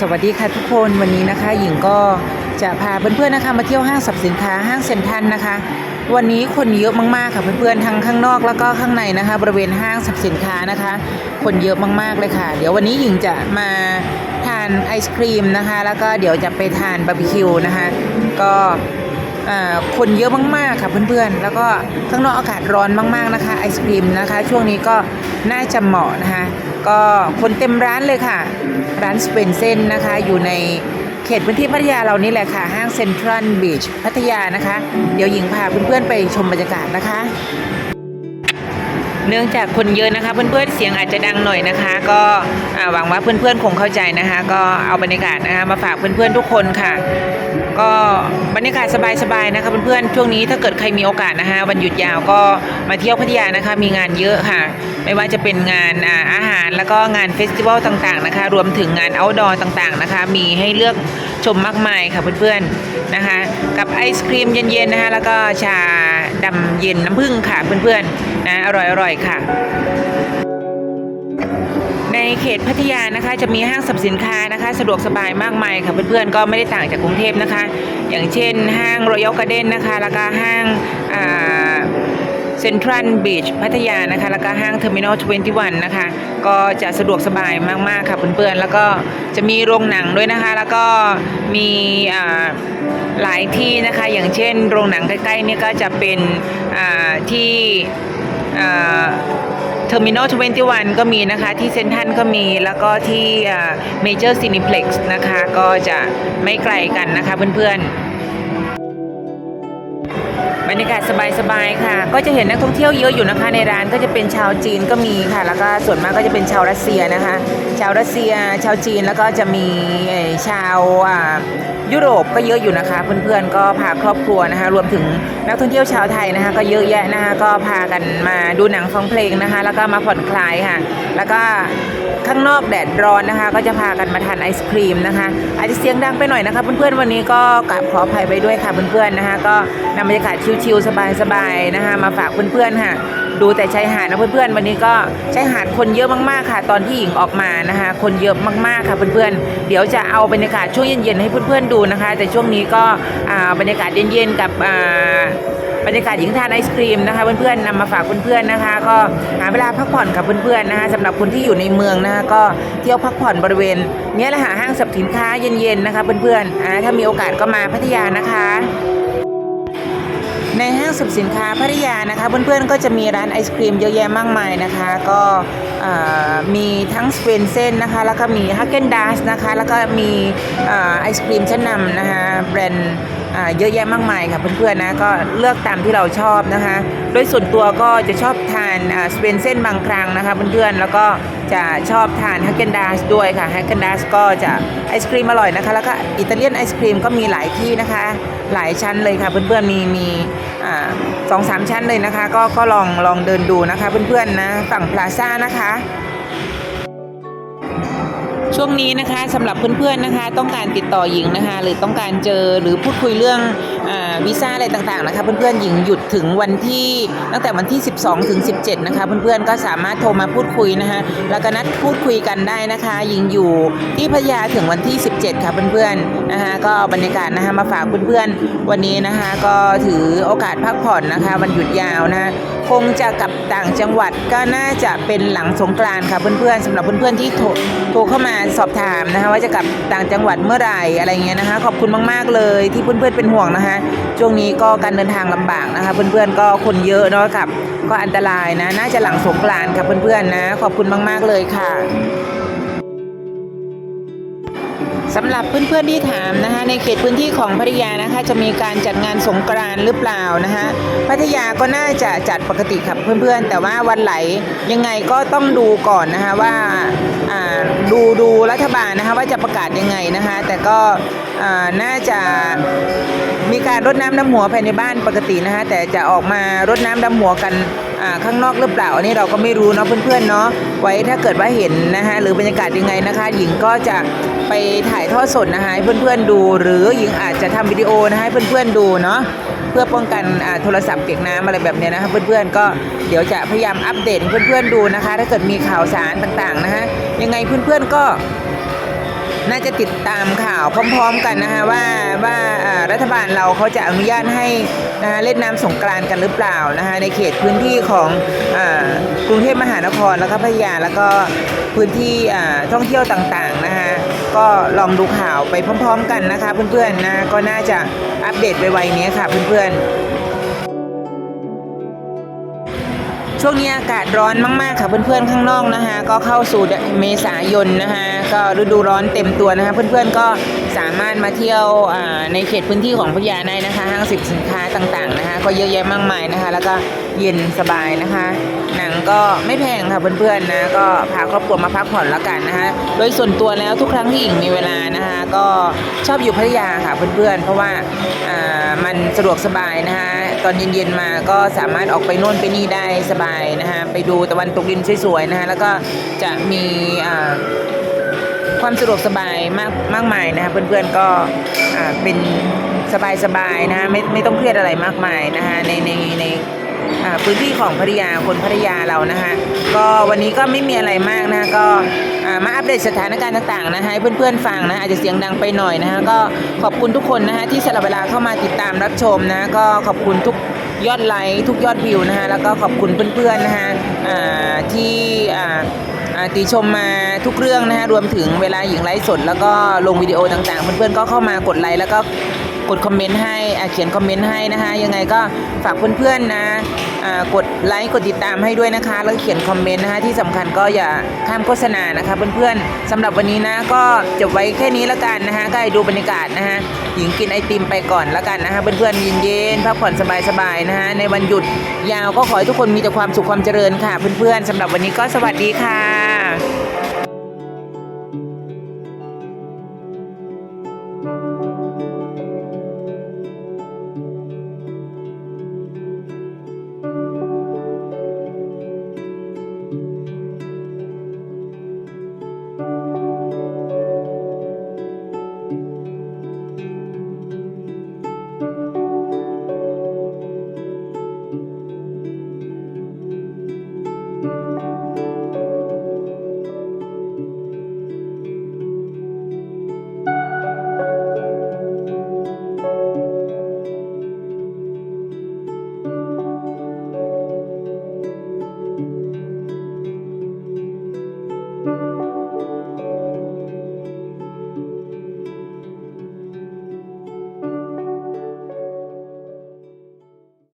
สวัสดีค่ะทุกคนวันนี้นะคะ หญิงก็จะพาเพื่อนๆนะคะมาเที่ยวห้างสรรพสินค้าห้างเซ็นทรัลนะคะ วันนี้คนเยอะมากๆค่ะเพื่อนๆทั้งข้างนอกแล้วก็ข้างในนะคะ บริเวณห้างสรรพสินค้านะคะ คนเยอะมากๆเลยค่ะ เดี๋ยววันนี้หญิงจะมาทานไอศครีมนะคะ แล้วก็เดี๋ยวจะไปทานบาร์บีคิวนะคะ ก็ คนเยอะมากๆค่ะเพื่อนๆ แล้วก็ข้างนอกอากาศร้อนมากๆนะคะไอศครีมนะคะ ช่วงนี้ก็น่าจะเหมาะนะคะ ก็คนเต็มร้านเลยค่ะ ร้านสเปนเซนนะคะ อยู่ในเขตพื้นที่พัทยาเรานี่แหละค่ะ ห้างเซ็นทรัลบีชพัทยานะคะ เดี๋ยวหญิงพาเพื่อนๆไปชมบรรยากาศนะคะ เนื่องจากคนเยอะนะคะ เพื่อนๆเสียงอาจจะดังหน่อยนะคะ ก็หวังว่าเพื่อนๆคงเข้าใจนะคะ ก็เอาบรรยากาศนะคะมาฝากเพื่อนๆทุกคนค่ะ ก็บรรยากาศสบายๆนะคะเพื่อนๆช่วงนี้ถ้าเกิดใครมีโอกาสนะคะวันหยุดยาวก็มาเที่ยวพัทยานะคะ มีงานเยอะค่ะ ไม่ว่าจะเป็นงานอาหารแล้วก็งานเฟสติวัลต่างๆนะคะ รวมถึงงาน outdoor ต่างๆนะคะ มีให้เลือกชมมากมายค่ะเพื่อนๆนะคะ กับไอศครีมเย็นๆนะคะแล้วก็ชาดำเย็นน้ำผึ้งค่ะเพื่อนๆนะอร่อยๆค่ะ ในเขตพัทยานะคะ จะมีห้างสรรพสินค้านะคะ สะดวกสบายมากมายค่ะเพื่อนๆก็ไม่ได้ต่างจากกรุงเทพนะคะ อย่างเช่น ห้างรอยัลการ์เด้นนะคะ แล้วก็ห้างเซ็นทรัลบีชพัทยานะคะ แล้วก็ห้างเทอร์มินอล21 นะคะ ก็จะสะดวกสบายมากๆค่ะเพื่อนๆ แล้วก็จะมีโรงหนังด้วยนะคะ แล้วก็มีอ่าหลายที่นะคะ อย่างเช่น โรงหนังใกล้ๆนี่ก็จะเป็นอ่าที่อ่า เทอร์มินอล21 ก็มีนะคะที่เซนทรันก็มีแล้วก็ที่เมเจอร์ซีนิเพล็กซ์นะคะก็จะไม่ไกลกันนะคะเพื่อนๆ บรรยากาศสบายๆค่ะ ก็จะเห็นนักท่องเที่ยวเยอะอยู่นะคะในร้านก็จะเป็นชาวจีนก็มีค่ะ แล้วก็ส่วนมากก็จะเป็นชาวรัสเซียนะคะ ชาวรัสเซีย ชาวจีนแล้วก็จะมีชาว ยุโรปก็เยอะอยู่นะคะ เพื่อนๆก็พาครอบครัวนะคะ รวมถึงนักท่องเที่ยวชาวไทยนะคะ ก็เยอะแยะนะคะก็พากันมาดูหนังฟังเพลงนะคะ แล้วก็มาผ่อนคลายค่ะ แล้วก็ข้างนอกแดดร้อนนะคะ ก็จะพากันมาทานไอศครีมนะคะ อาจจะเสียงดังไปหน่อยนะคะ เพื่อนๆวันนี้ก็กราบขออภัยไปด้วยค่ะเพื่อนๆนะคะ ก็นำบรรยากาศชิลๆสบายๆนะคะ มาฝากเพื่อนๆค่ะ ดูแต่ชายหาดนะเพื่อนๆ วันนี้ก็ชายหาดคนเยอะมากๆค่ะ ตอนที่หญิงออกมานะคะ คนเยอะมากๆค่ะเพื่อนๆ เดี๋ยวจะเอาบรรยากาศช่วงเย็นๆให้เพื่อนๆดูนะคะ แต่ช่วงนี้ก็บรรยากาศเย็นๆ กับบรรยากาศหญิงทานไอศครีมนะคะเพื่อนๆนำมาฝากเพื่อนๆนะคะ ก็หาเวลาพักผ่อนกับเพื่อนๆนะคะสำหรับคนที่อยู่ในเมืองนะคะก็เที่ยวพักผ่อนบริเวณเนี้ยแหละค่ะห้างสรรพสินค้าเย็นๆนะคะเพื่อนๆถ้ามีโอกาสก็มาพัทยานะคะ ในห้างสรรพสินค้าพัทยานะคะ เพื่อนๆก็จะมีร้านไอศครีมเยอะแยะมากมายนะคะ ก็มีทั้งสเปนเซนนะคะ แล้วก็มีฮักเกนดัสนะคะ แล้วก็มีไอศครีมชั้นนำนะคะแบรนด์ เยอะแยะมากมายค่ะเพื่อนๆนะก็เลือกตามที่เราชอบนะคะ โดยส่วนตัวก็จะชอบทานสเปนเซนบางครั้งนะคะเพื่อนๆแล้วก็จะชอบทานฮักเกนดัสด้วยค่ะฮักเกนดัสก็จะไอศครีมอร่อยนะคะ แล้วก็อิตาเลียนไอศครีมก็มีหลายที่นะคะ หลายชั้นเลยค่ะเพื่อนๆมีมีสองสามชั้นเลยนะคะ ก็ก็ลองลองเดินดูนะคะเพื่อนๆนะฝั่งพลาซ่านะคะ ช่วงนี้นะคะสำหรับเพื่อนๆนะคะ ต้องการติดต่อหญิงนะคะ หรือต้องการเจอหรือพูดคุยเรื่องอวีซ่าอะไรต่างๆนะคะ เพื่อนๆหญิงหยุดถึงวันที่ตั้งแต่วันที่ 12 ถึง 17 นะคะ เพื่อนๆก็สามารถโทรมาพูดคุยนะคะ แล้วก็นัดพูดคุยกันได้นะคะ หญิงอยู่ที่พยาถึงวันที่ 17 ค่ะเพื่อนๆ นะคะก็บรรยากาศนะคะมาฝากเพื่อนๆวันนี้นะคะก็ถือโอกาสพักผ่อนนะคะวันหยุดยาวนะคงจะกลับต่างจังหวัดก็น่าจะเป็นหลังสงกรานต์ค่ะเพื่อนๆสำหรับเพื่อนๆที่โทรโทรเข้ามาสอบถามนะคะว่าจะกลับต่างจังหวัดเมื่อไหร่อะไรเงี้ยนะคะ ขอบคุณมากๆเลยที่เพื่อนๆเป็นห่วงนะคะช่วงนี้ก็การเดินทางลำบากนะคะเพื่อนๆก็คนเยอะเนาะกับก็อันตรายนะ น่าจะหลังสงกรานต์ค่ะเพื่อนๆนะ ขอบคุณมาก ๆ เลยค่ะ สำหรับเพื่อนๆที่ถามนะคะในเขตพื้นที่ของพัทยานะคะจะมีการจัดงานสงกรานต์หรือเปล่านะคะพัทยาก็น่าจะจัดปกติครับเพื่อนๆ แต่ว่าวันไหลยังไงก็ต้องดูก่อนนะคะว่าดูดูรัฐบาลนะคะว่าจะประกาศยังไงนะคะแต่ก็น่าจะมีการรดน้ำดำหัวภายในบ้านปกตินะคะแต่จะออกมารดน้ำดำหัวกัน ข้างนอกหรือเปล่าอันนี้เราก็ไม่รู้เนาะเพื่อนๆเนาะไว้ถ้าเกิดว่าเห็นนะคะหรือบรรยากาศยังไงนะคะ หญิงก็จะไปถ่ายทอดสดนะคะให้เพื่อนๆดู หรือหญิงอาจจะทำวิดีโอนะคะให้เพื่อนๆดูเนาะเพื่อป้องกันโทรศัพท์เก็บน้ำอะไรแบบเนี้ยนะคะเพื่อนๆก็เดี๋ยวจะพยายามอัปเดตเพื่อนๆดูนะคะ ถ้าเกิดมีข่าวสารต่างๆนะคะยังไงเพื่อนๆก็น่าจะติดตามข่าวพร้อม ๆ กันนะคะว่าว่าอ่ารัฐบาลเราเขาจะอนุญาตให้ นะคะเล่นน้ำสงกรานกันหรือเปล่านะคะในเขตพื้นที่ของอกรุงเทพมหานครแล้วก็พัทยาแล้วก็พื้นที่ท่องเที่ยวต่างๆนะคะก็ลองดูข่าวไปพร้อม ๆ กันนะคะเพื่อนๆนะก็น่าจะอัปเดตไวๆนี้ค่ะเพื่อนๆช่วงนี้อากาศร้อนมาก ๆ ค่ะเพื่อนๆข้างนอกนะคะ ก็เข้าสู่เมษายนนะคะ ก็ฤดูร้อนเต็มตัวนะคะ เพื่อนๆก็ สามารถมาเที่ยวในเขตพื้นที่ของพัทยาได้นะคะ ห้างสิบสินค้าต่างๆนะคะ ก็เยอะแยะมากมายนะคะ แล้วก็เย็นสบายนะคะ หนังก็ไม่แพงค่ะเพื่อนๆนะก็พาครอบครัวมาพักผ่อนแล้วกันนะคะ โดยส่วนตัวแล้วทุกครั้งที่หญิงมีเวลานะคะ ก็ชอบอยู่พัทยาค่ะเพื่อนๆ เพราะว่าอ่ามันสะดวกสบายนะคะตอนเย็นๆมาก็สามารถออกไปโน่นไปนี่ได้สบายนะคะไปดูตะวันตกดินสวยๆนะคะแล้วก็จะมีอ่า ความสะดวกสบายมากมากมายนะคะเพื่อนๆก็อ่าเป็นสบายๆนะะไม่ไม่ต้องเครียดอะไรมากมายนะคะในในในอ่าพื้นที่ของพัทยาคนพัทยาเรานะคะก็วันนี้ก็ไม่มีอะไรมากนะะก็อ่ามาอัปเดตสถานการณ์ต่างๆนะคะให้เพื่อนๆฟังนะอาจจะเสียงดังไปหน่อยนะคะก็ขอบคุณทุกคนนะคะที่สละเวลาเข้ามาติดตามรับชมนะก็ขอบคุณทุกยอดไลค์ทุกยอดวิวนะคะแล้วก็ขอบคุณเพื่อนๆนะคะอ่าที่อ่า ติชมมาทุกเรื่องนะคะรวมถึงเวลาหญิงไลฟ์สดแล้วก็ลงวิดีโอต่างๆ เพื่อนๆก็เข้ามากดไลค์แล้วก็กดคอมเมนต์ให้เขียนคอมเมนต์ให้นะคะ ยังไงก็ฝากเพื่อนๆนะกดไลค์กดติดตามให้ด้วยนะคะ แล้วเขียนคอมเมนต์นะคะที่สำคัญก็อย่าข้ามโฆษณานะคะเพื่อนๆสำหรับวันนี้นะก็จบไว้แค่นี้แล้วกันนะคะก็ดูบรรยากาศนะคะหญิงกินไอติมไปก่อนแล้วกันนะคะเพื่อนๆเย็นๆพักผ่อนสบายๆนะคะในวันหยุดยาวก็ขอให้ทุกคนมีแต่ความสุขความเจริญค่ะเพื่อนๆสำหรับวันนี้ก็สวัสดีค่ะ